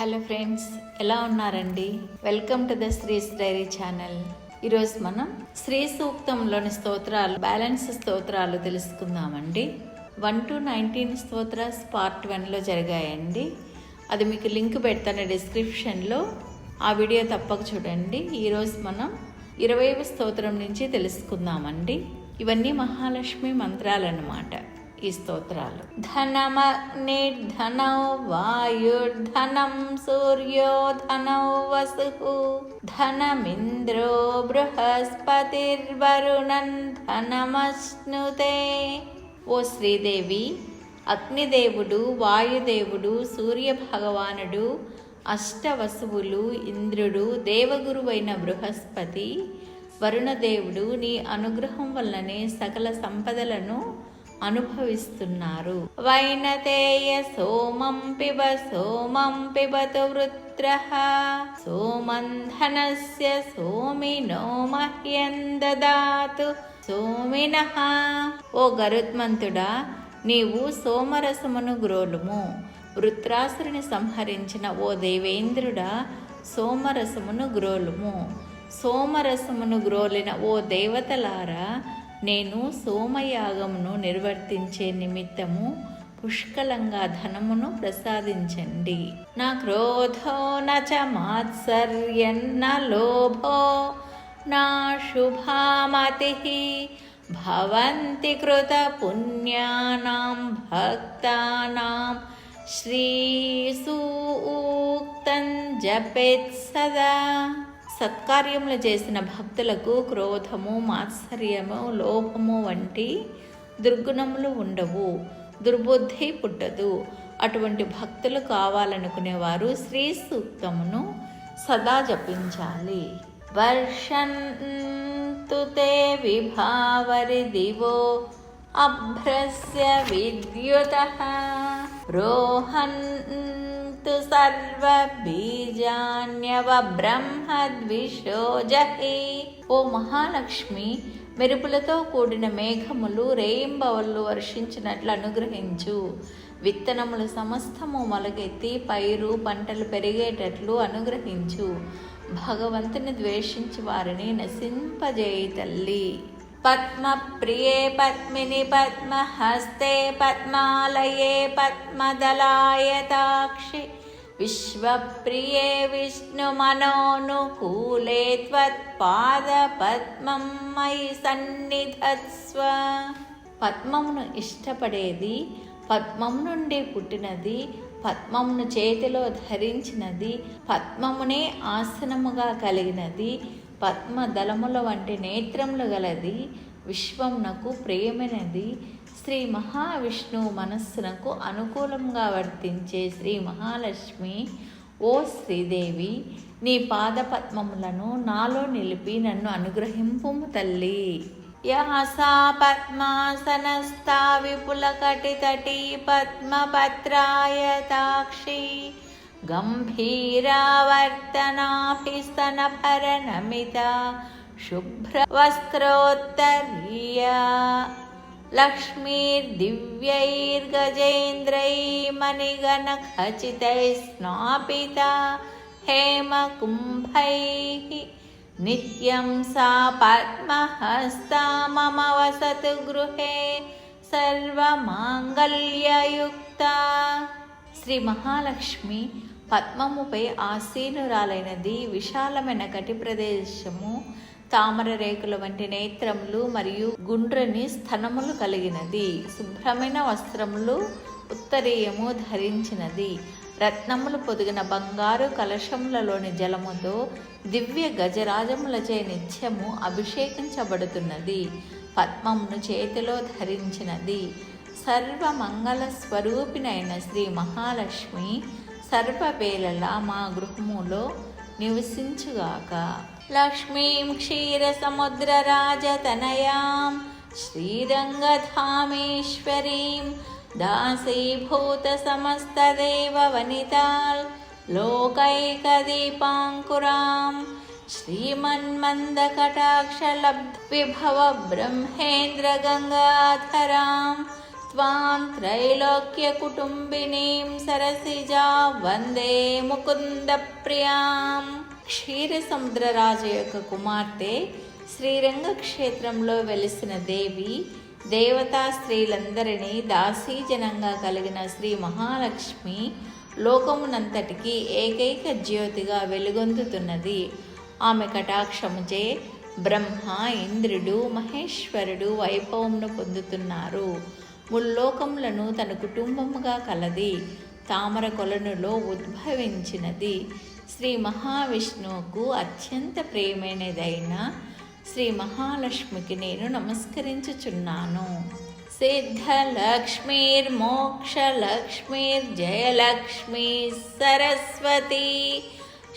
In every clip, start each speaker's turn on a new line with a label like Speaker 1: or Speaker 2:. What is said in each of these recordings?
Speaker 1: Hello friends ఎలా ఉన్నారండి? Welcome to the Sri's diary channel. ఈరోజు మనం శ్రీ సూక్తంలోని స్తోత్రాలు బ్యాలెన్స్ స్తోత్రాలు తెలుసుకుందామండి. వన్ టు నైన్టీన్ స్తోత్రాస్ పార్ట్ వన్లో జరిగాయండి. అది మీకు లింక్ పెడతాను డిస్క్రిప్షన్లో. ఆ వీడియో తప్పక చూడండి. ఈరోజు మనం ఇరవైవ స్తోత్రం నుంచి తెలుసుకుందామండి. ఇవన్నీ మహాలక్ష్మి మంత్రాలన్నమాట. ఈ స్తోత్రాలు. ధనమగ్నిర్ధనౌ వాయుర్ధనం సూర్యోధనౌ వసు ధనమింద్రో బృహస్పతిర్వరుణన్ ధనమశ్నుతే. ఓ శ్రీదేవి అగ్నిదేవుడు వాయుదేవుడు సూర్య భగవానుడు అష్టవసువులు ఇంద్రుడు దేవగురువైన బృహస్పతి వరుణదేవుడు నీ అనుగ్రహం వల్లనే సకల సంపదలను అనుభవిస్తున్నారు. వైనతేయ సోమం పిబ సోమం పిబతు వృత్ర. సోమంధనస్య సోమినో మహ్యం దదాతు సోమినః. ఓ గరుత్మంతుడా నీవు సోమరసమును గ్రోలుము. వృత్రాసురుని సంహరించిన ఓ దేవేంద్రుడా సోమరసమును గ్రోలుము. సోమరసమును గ్రోలిన ఓ దేవతలారా నేను సోమయాగమును నిర్వర్తించే నిమిత్తము పుష్కలంగా ధనమును ప్రసాదించండి. నా క్రోధో నచ మాత్సర్యన్న లోభో నా శుభామతి భవంతి కృత పుణ్యానాం భక్తానాం. శ్రీసూక్తం జపెత్ సదా. సత్కార్యములు చేసిన భక్తులకు క్రోధము మాత్సర్యము లోపము వంటి దుర్గుణములు ఉండవు. దుర్బుద్ధి పుట్టదు. అటువంటి భక్తులు కావాలనుకునేవారు శ్రీ సూక్తమును సదా జపించాలి. వర్షంతు తే విభావరి దివో అభ్రస్య విద్యుత. రోహన్ సర్వబీజాన్యవ బ్రహ్మద్విషోజహి ఓ మహాలక్ష్మి మెరుపులతో కూడిన మేఘములు రేయింబవళ్ళు వర్షించినట్లు అనుగ్రహించు. విత్తనములు సమస్తము మొలకెత్తి పైరు పంటలు పెరిగేటట్లు అనుగ్రహించు. భగవంతుని ద్వేషించి వారిని నశింపజేయి తల్లి. పద్మ ప్రియే పద్మిని పద్మహస్తే పద్మాలయే పద్మదలాయతాక్షి విశ్వప్రియే విష్ణుమనోనుకూలే త్వత్పాద పద్మం మయి సన్నిధత్స్వ పద్మమును ఇష్టపడేది పద్మం నుండి పుట్టినది పద్మమును చేతిలో ధరించినది పద్మమునే ఆసనముగా కలిగినది పద్మదళముల వంటి నేత్రములు గలది విశ్వమునకు ప్రియమైనది. శ్రీ మహావిష్ణువు మనస్సునకు అనుకూలంగా వర్తించే శ్రీ మహాలక్ష్మి ఓ శ్రీదేవి నీ పాదపద్మములను నాలో నిలిపి నన్ను అనుగ్రహింపుము తల్లి. యహసా పద్మాసనస్థా విపులకటితటీ పద్మపత్రాయతాక్షి गम्भीरावर्तनाभिस्तनभरनमिता शुभ्रवस्त्रोत्तरीया। लक्ष्मीर्दिव्यैर्गजेन्द्रैर्मणिगणखचितैः स्नापिता हेमकुम्भैः नित्यं सा पद्महस्ता मम वसतु गृहे सर्वमाङ्गल्ययुक्ता। శ్రీ మహాలక్ష్మి పద్మముపై ఆసీనురాలైనది విశాలమైన కటి ప్రదేశము తామర రేకుల వంటి నేత్రములు మరియు గుండ్రని స్థనములు కలిగినది. శుభ్రమైన వస్త్రములు ఉత్తరీయము ధరించినది. రత్నములు పొదిగిన బంగారు కలశములలోని జలముతో దివ్య గజరాజములచే నిత్యము అభిషేకించబడుతున్నది. పద్మమును చేతిలో ధరించినది. సర్వమంగళ స్వరూపినైన శ్రీ మహాలక్ష్మి సర్వవేళలా మా గృహములో నివసించుగాక లక్ష్మీం క్షీరసముద్రరాజతనయాం శ్రీరంగధామేశ్వరీం దాసీభూత సమస్తదేవ వనితాల్ లోకైకదీపాంకురాం श्रीमन्मन्दकटाक्षलब्ध विभव ब्रह्मेन्द्रगङ्गाधरां त्वां त्रैलोक्यकुटुम्बिनीं सरसिजा వందే ముకుందప్రియాం క్షీరసముద్రరాజు యొక్క కుమార్తె శ్రీరంగ క్షేత్రంలో వెలిసిన దేవి దేవతా స్త్రీలందరినీ దాసీజనంగా కలిగిన శ్రీ మహాలక్ష్మి లోకమునంతటికి ఏకైక జ్యోతిగా వెలుగొందుతున్నది ఆమె కటాక్షముచే బ్రహ్మ ఇంద్రుడు మహేశ్వరుడు వైభవమును పొందుతున్నారు ముల్లోకములను తన కుటుంబముగా కలది తామర కొలనులో ఉద్భవించినది. శ్రీ మహావిష్ణువుకు అత్యంత ప్రేమైనదైన శ్రీ మహాలక్ష్మికి నేను నమస్కరించుచున్నాను. సిద్ధలక్ష్మీర్మోక్షలక్ష్మీర్జయలక్ష్మీ సరస్వతి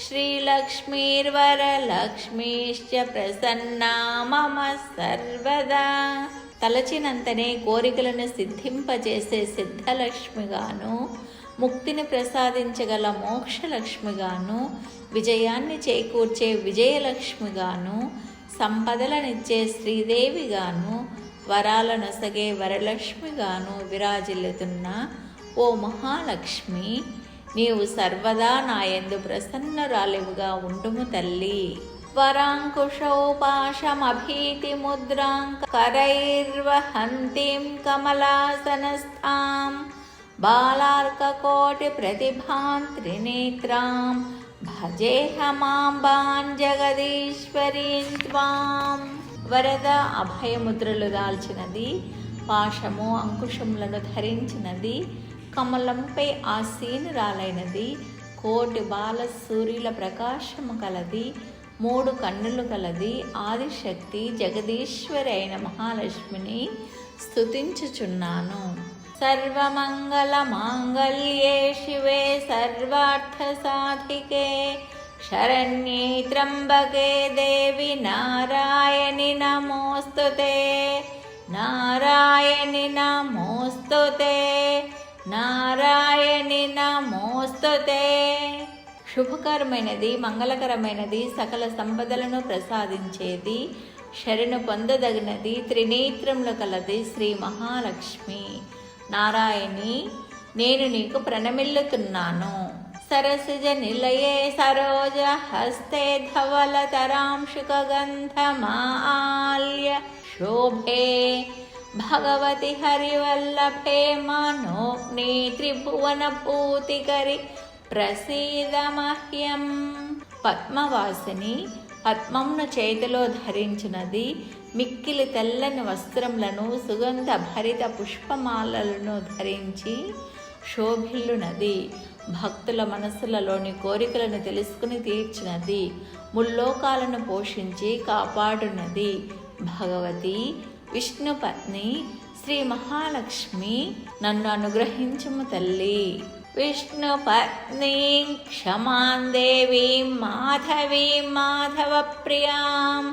Speaker 1: శ్రీలక్ష్మీర్వరలక్ష్మీశ్చ ప్రసన్నా మమ సర్వదా. తలచినంతనే కోరికలను సిద్ధింపజేసే సిద్ధలక్ష్మిగాను ముక్తిని ప్రసాదించగల మోక్షలక్ష్మిగాను విజయాన్ని చేకూర్చే విజయలక్ష్మిగాను సంపదలనిచ్చే శ్రీదేవిగాను వరాలనొసగే వరలక్ష్మిగాను విరాజిల్లుతున్న ఓ మహాలక్ష్మి నీవు సర్వదా నాయందు ప్రసన్నరాలివుగా ఉండుము తల్లి. వరాంకుశోపాశమభీతి ముద్రాంక కరైర్వహంతిం కమలాసనస్థాం బాలార్కకోటి ప్రతిభాం త్రినేత్రాం భజేహమాంబాన్ జగదీశ్వరీం త్వాం వరద అభయముద్రలు దాల్చినది పాశము అంకుశములను ధరించినది కమలంపై ఆసీనురాలైనది కోటి బాల సూర్యుల ప్రకాశము కలది మూడు కన్నులు కలది ఆదిశక్తి జగదీశ్వరి అయిన మహాలక్ష్మిని స్తుతించుచున్నాను. సర్వమంగళ మాంగళ్యే శివే సర్వార్థ సాధికే శరణ్యే త్రంబకే దేవి నారాయణి నమోస్తుతే. నారాయణి నమోస్తుతే. నారాయణి నమోస్తుతే. శుభకరమైనది మంగళకరమైనది సకల సంపదలను ప్రసాదించేది శరణు పొందదగినది త్రినేత్రములు కలది శ్రీ మహాలక్ష్మి. నారాయణి నేను నీకు ప్రణమిల్లుతున్నాను. సరసిజ నిలయే సరోజ హస్తే ధవల తరాంశుకగంధమాల్య శోభే. భగవతి హరివల్లభే మనోగ్ని త్రిభువన పూతికరి ప్రసీదమహ్యం. పద్మవాసిని పద్మమును చేతిలో ధరించినది మిక్కిలి తెల్లని వస్త్రములను సుగంధ భరిత పుష్పమాలలను ధరించి శోభిల్లునది. భక్తుల మనసులలోని కోరికలను తెలుసుకుని తీర్చినది. ముల్లోకాలను పోషించి కాపాడునది. భగవతి విష్ణుపత్ని శ్రీ మహాలక్ష్మి నన్ను అనుగ్రహించుము తల్లి. విష్ణు పత్ని క్షమాం దేవీం మాధవీం మాధవ ప్రియాం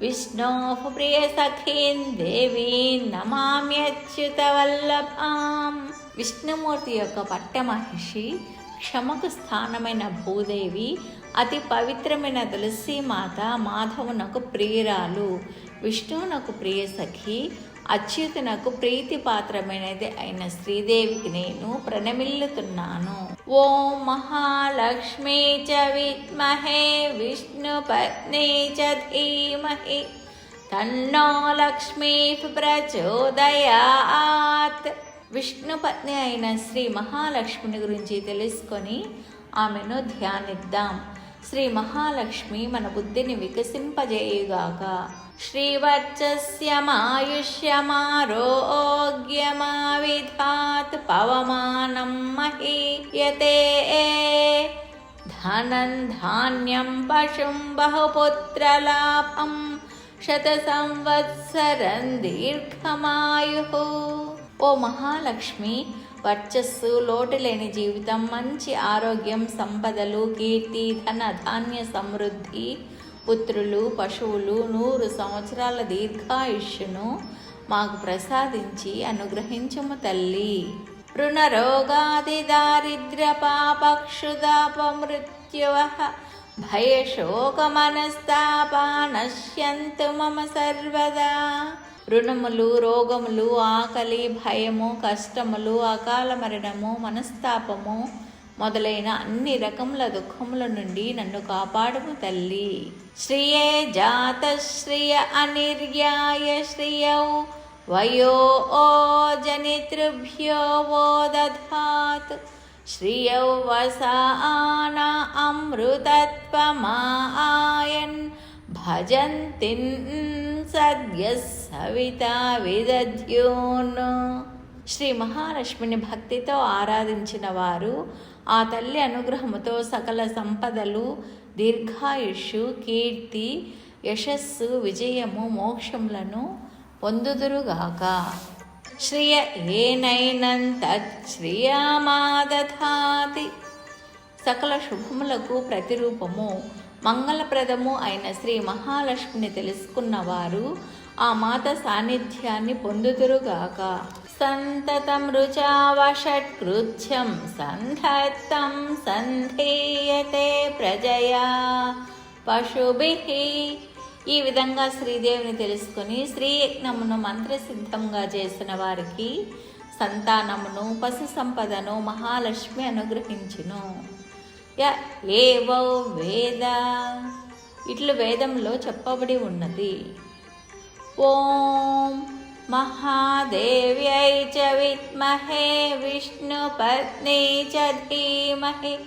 Speaker 1: విష్ణో ప్రియ సఖీం దేవీం నమామ్యచ్యుత వల్లభాం విష్ణుమూర్తి యొక్క పట్టమహిషి క్షమకు స్థానమైన భూదేవి అతి పవిత్రమైన తులసి మాత మాధవునకు ప్రియురాలు. విష్ణువునకు ప్రియ సఖి అచ్యుతునకు ప్రీతి పాత్రమైనది అయిన శ్రీదేవికి నేను ప్రణమిల్లుతున్నాను. ఓం మహాలక్ష్మీ చ విద్మహే విష్ణు పత్ని చ ధీమహి. తన్నో లక్ష్మీ ప్రచోదయాత్. విష్ణు పత్ని అయిన శ్రీ మహాలక్ష్మిని గురించి తెలుసుకొని ఆమెను ధ్యానిద్దాం. శ్రీ మహాలక్ష్మి మన బుద్ధిని వికసింపజేయుగాక శ్రీవత్సస్యమాయుష్యమారోగ్యమావిధాత్ పవమానం మహీయతే ధనం ధాన్యం పశుం బహుపుత్రలాభం శత సంవత్సరం దీర్ఘమాయు ఓ మహాలక్ష్మి వర్చస్సు లోటు లేని జీవితం మంచి ఆరోగ్యం సంపదలు కీర్తి ధన ధాన్య సమృద్ధి పుత్రులు పశువులు నూరు సంవత్సరాల దీర్ఘాయుష్యును మాకు ప్రసాదించి అనుగ్రహించము తల్లి. రుణరోగాది దారిద్ర్య పాపక్షుదాప మృత్యువ భయశోకమనస్తాపానశ్యంతు మమ సర్వదా. రుణములు రోగములు ఆకలి భయము కష్టములు అకాల మరణము మనస్తాపము మొదలైన అన్ని రకముల దుఃఖముల నుండి నన్ను కాపాడుము తల్లి. శ్రియే జాత శ్రియ అనిర్యాయ శ్రియౌ. వయో ఓ జనితృభ్యో ఓ దధాత్. శ్రియౌ వసాన అమృతత్వమాయన్ భజంతిన్ సద్య సవిత విదధ్యోన్ శ్రీ మహాలక్ష్మిని భక్తితో ఆరాధించిన వారు ఆ తల్లి అనుగ్రహముతో సకల సంపదలు దీర్ఘాయుష్యు కీర్తి యశస్సు విజయము మోక్షములను పొందుదురుగాక. శ్రియ ఏనైనంతత్ శ్రియమాదధాతి. సకల శుభములకు ప్రతిరూపము మంగళప్రదము అయిన శ్రీ మహాలక్ష్మిని తెలుసుకున్నవారు ఆ మాత సాన్నిధ్యాన్ని పొందుతురుగాక సంతతం రుచావషట్కృత్యం సంధత్తం సంధీయతే ప్రజయా. పశుభి ఈ విధంగా శ్రీదేవిని తెలుసుకొని శ్రీయజ్ఞమును మంత్రసిద్ధంగా చేసిన వారికి సంతానమును పశు సంపదను మహాలక్ష్మి అనుగ్రహించును. య ఏవో వేద. ఇట్లు వేదంలో చెప్పబడి ఉన్నది. ఓం మహాదేవ్యై చ విద్మహే విష్ణుపత్ని చ ధీమహి.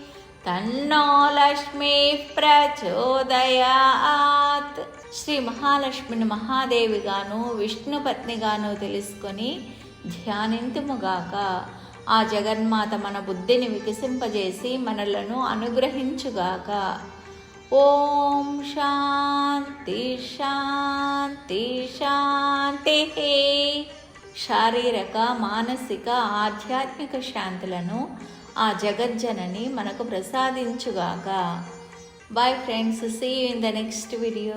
Speaker 1: తన్నో లక్ష్మీ ప్రచోదయాత్. శ్రీ మహాలక్ష్మిని మహాదేవిగాను విష్ణుపత్నిగాను తెలుసుకొని ధ్యానింతుముగాక. ఆ జగన్మాత మన బుద్ధిని వికసింపజేసి మనలను అనుగ్రహించుగాక. ఓం శాంతి శాంతి శాంతి. శారీరక మానసిక ఆధ్యాత్మిక శాంతులను ఆ జగజ్జనని మనకు ప్రసాదించుగాక. Bye friends see you in the next video